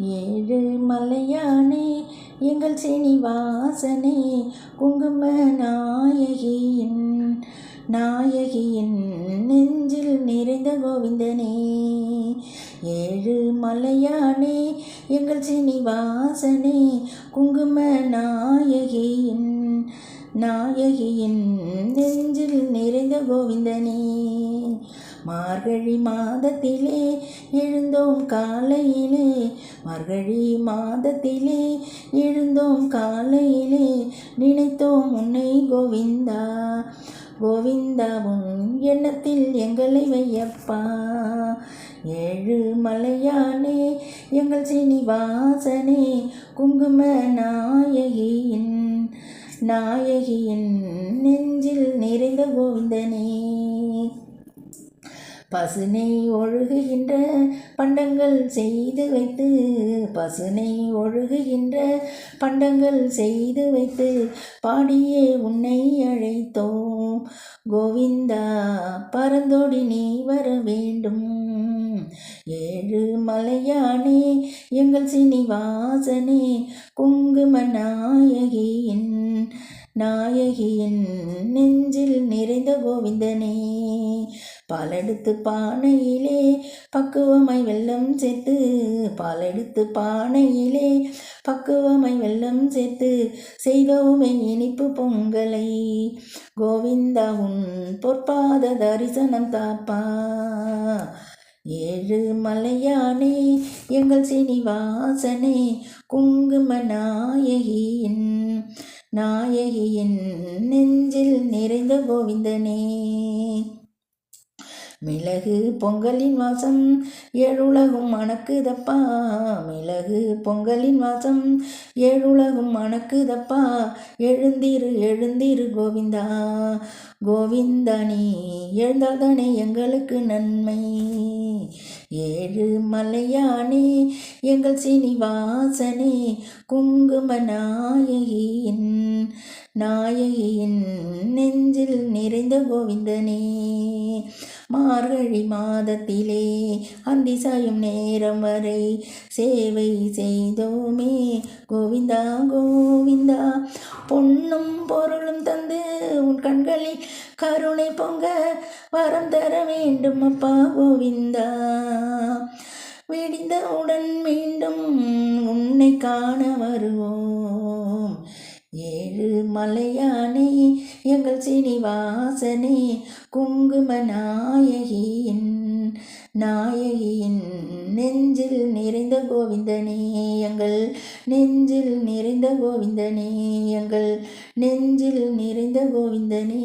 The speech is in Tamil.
ஏழு மலையானே எங்கள் சீனிவாசனே குங்கும நாயகியின் நாயகியின் நெஞ்சில் நிறைந்த கோவிந்தனே. ஏழு மலையானே எங்கள் சீனிவாசனே குங்கும நாயகியின் நாயகியின் நெஞ்சில் நிறைந்த கோவிந்தனே. மார்கழி மாதத்திலே எழுந்தோம் காலையிலே. மார்கழி மாதத்திலே எழுந்தோம் காலையிலே. நினைத்தோம் உன்னை கோவிந்தா. கோவிந்தாவும் எண்ணத்தில் எங்களை வையப்பா. ஏழு மலையானே எங்கள் சீனிவாசனே. குங்கும நாயகியின் நாயகியின் நெஞ்சில் நிறைந்த கோவிந்தனே. பசுனை ஒழுகுகின்ற பண்டங்கள் செய்து வைத்து பசுனை ஒழுகுகின்ற பண்டங்கள் செய்து வைத்து பாடியே உன்னை அழைத்தோம். கோவிந்தா பரந்தோடி நீ வர வேண்டும். ஏழு மலையானே எங்கள் சீனிவாசனே குங்கும நாயகியின் நாயகியின் நெஞ்சில் நிறைந்த கோவிந்தனே. பாலெடுத்து பானையிலே பக்குவமை வெள்ளம் சேர்த்து பாலெடுத்து பானையிலே பக்குவமை வெள்ளம் சேர்த்து செய்தோமே இனிப்பு பொங்கலை. கோவிந்தா உன் பொற்பாத தரிசனம் தாப்பா. ஏழு மலையானே எங்கள் சீனிவாசனே குங்கும நாயகியின் நாயகியின் நெஞ்சில் நிறைந்த கோவிந்தனே. மிளகு பொங்கலின் வாசம் ஏழுலகும் மணக்குதப்பா மிளகு பொங்கலின் வாசம் ஏழுலகும் மணக்குதப்பா எழுந்திரு எழுந்திரு கோவிந்தா. கோவிந்தா நீ எழுந்தால்தானே எங்களுக்கு நன்மை. ஏழு மலையானே எங்கள் சீனிவாசனே குங்கும நாயகியின் நாயகியின் நெஞ்சில் நிறைந்த கோவிந்தனே. மார்கழி மாதத்திலே அந்தி சாயும் நேரம் வரை சேவை செய்தோமே. கோவிந்தா கோவிந்தா பொன்னும் பொருளும் தந்து உன் கண்களில் கருணை பொங்க வரம் தர வேண்டும் அப்பா கோவிந்தா. விடிந்தவுடன் மீண்டும் உன்னை காண வருவோம். நானே எங்கள் சீனிவாசனே குங்கும நாயகியின் நாயகியின் நெஞ்சில் நிறைந்த கோவிந்தனே எங்கள் நெஞ்சில் நிறைந்த கோவிந்தனே எங்கள் நெஞ்சில் நிறைந்த கோவிந்தனே.